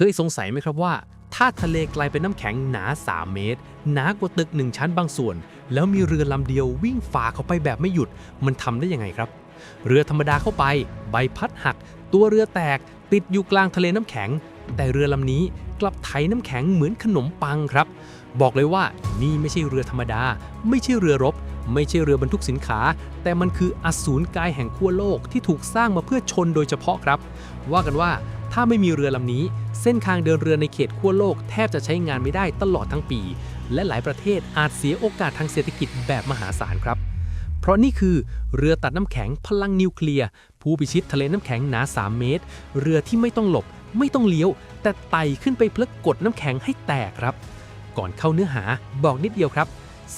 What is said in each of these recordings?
คยสงสัยไหมครับว่า ถ้าทะเลกลายเป็นน้ำแข็งหนา 3 เมตร หนากว่าตึกหนึ่งชั้นบางส่วน แล้วมีเรือลำเดียววิ่งฝ่าเข้าไปแบบไม่หยุด มันทำได้ยังไงครับ เรือธรรมดาเข้าไป ใบพัดหัก ตัวเรือแตก ติดอยู่กลางทะเลน้ำแข็ง แต่เรือลำนี้กลับไถน้ำแข็งเหมือนขนมปังครับ บอกเลยว่านี่ไม่ใช่เรือธรรมดา ไม่ใช่เรือรบ ไม่ใช่เรือบรรทุกสินค้า แต่มันคืออสูรกายแห่งขั้วโลกที่ถูกสร้างมาเพื่อชนโดยเฉพาะครับ ว่ากันว่า ถ้าไม่มีเรือลำนี้ เส้นทางเดินเรือในเขตขั้วโลกแทบจะใช้งานไม่ได้ตลอดทั้งปี และหลายประเทศอาจเสียโอกาสทางเศรษฐกิจแบบมหาศาลครับ เพราะนี่คือเรือตัดน้ำแข็งพลังนิวเคลียร์ผู้พิชิตทะเลน้ำแข็งหนา 3 เมตร เรือที่ไม่ต้องหลบ ไม่ต้องเลี้ยว แต่ไต่ขึ้นไปเพลกกดน้ำแข็งให้แตกครับ ก่อนเข้าเนื้อหาบอกนิดเดียวครับ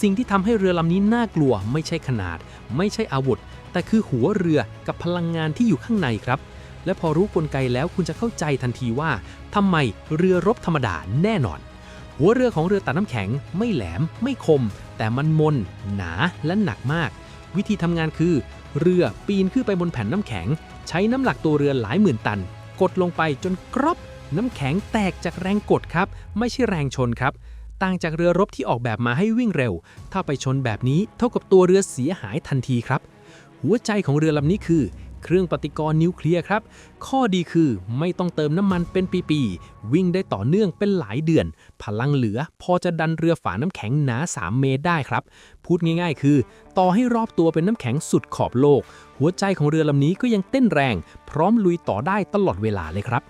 สิ่งที่ทำให้เรือลำนี้น่ากลัว ไม่ใช่ขนาด ไม่ใช่อาวุธ แต่คือหัวเรือกับพลังงานที่อยู่ข้างในครับ และพอรู้กลไกแล้วคุณจะเข้าใจทันทีว่าทำไมเรือรบธรรมดาแน่นอน หัวเรือของเรือตัดน้ำแข็งไม่แหลมไม่คม แต่มันมน หนาและหนักมาก วิธีทำงานคือ เรือปีนขึ้นไปบนแผ่นน้ำแข็ง ใช้น้ำหนักตัวเรือหลายหมื่นตัน กดลงไปจนกรอบน้ำแข็งแตกจากแรงกดครับ ไม่ใช่แรงชนครับ ต่างจากเรือรบที่ออกแบบมาให้วิ่งเร็ว ถ้าไปชนแบบนี้เท่ากับตัวเรือเสียหายทันทีครับ หัวใจของเรือลำนี้คือ เครื่องปฏิกรณ์นิวเคลียร์ครับ ข้อดีคือไม่ต้องเติมน้ำมันเป็นปีๆ วิ่งได้ต่อเนื่องเป็นหลายเดือน พลังเหลือพอจะดันเรือฝาน้ำแข็งหนา 3 เมตรได้ครับ พูดง่ายๆ คือ ต่อให้รอบตัวเป็นน้ำแข็งสุดขอบโลก หัวใจของเรือลำนี้ก็ยังเต้นแรง พร้อมลุยต่อได้ตลอดเวลาเลยครับ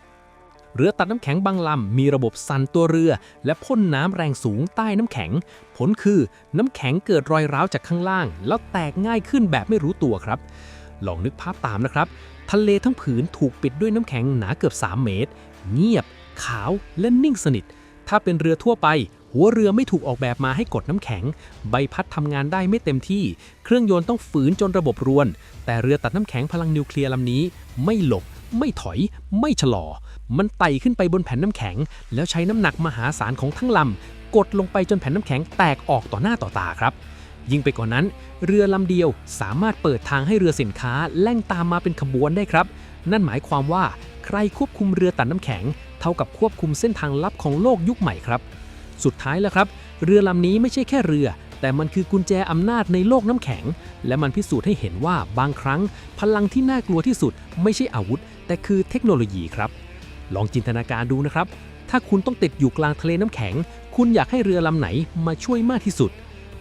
เรือตัดน้ำแข็งบางลำมีระบบสั่นตัวเรือ และพ่นน้ำแรงสูงใต้น้ำแข็ง ผลคือน้ำแข็งเกิดรอยร้าวจากข้างล่าง แล้วแตกง่ายขึ้นแบบไม่รู้ตัวครับ ลองนึกภาพตามนะครับ ทะเลทั้งผืนถูกปิดด้วยน้ำแข็งหนาเกือบ 3 เมตร เงียบ ขาวและนิ่งสนิท ถ้าเป็นเรือทั่วไป หัวเรือไม่ถูกออกแบบมาให้กดน้ำแข็ง ใบพัดทำงานได้ไม่เต็มที่ เครื่องยนต์ต้องฝืนจนระบบรวน แต่เรือตัดน้ำแข็งพลังนิวเคลียร์ลำนี้ ไม่หลบไม่ถอย ไม่ชะลอ มันไต่ขึ้นไปบนแผ่นน้ำแข็ง แล้วใช้น้ำหนักมหาศาลของทั้งลำกดลงไปจนแผ่นน้ำแข็งแตกออกต่อหน้าต่อตาครับ ยิ่งไปกว่านั้น เรือลำเดียวสามารถเปิดทางให้เรือสินค้าแล่งตามมาเป็นขบวนได้ครับ นั่นหมายความว่าใครควบคุมเรือตัดน้ำแข็ง เท่ากับควบคุมเส้นทางลับของโลกยุคใหม่ครับ สุดท้ายแล้วครับ เรือลำนี้ไม่ใช่แค่เรือ แต่มันคือกุญแจอำนาจในโลกน้ำแข็ง และมันพิสูจน์ให้เห็นว่าบางครั้ง พลังที่น่ากลัวที่สุด ไม่ใช่อาวุธ แต่คือเทคโนโลยีครับ ลองจินตนาการดูนะครับ ถ้าคุณต้องติดอยู่กลางทะเลน้ำแข็ง คุณอยากให้เรือลำไหนมาช่วยมากที่สุด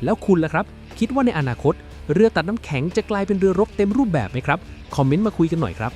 แล้วคุณล่ะครับ คิดว่าในอนาคต เรือตัดน้ำแข็งจะกลายเป็นเรือรบเต็มรูปแบบไหมครับ คอมเมนต์มาคุยกันหน่อยครับ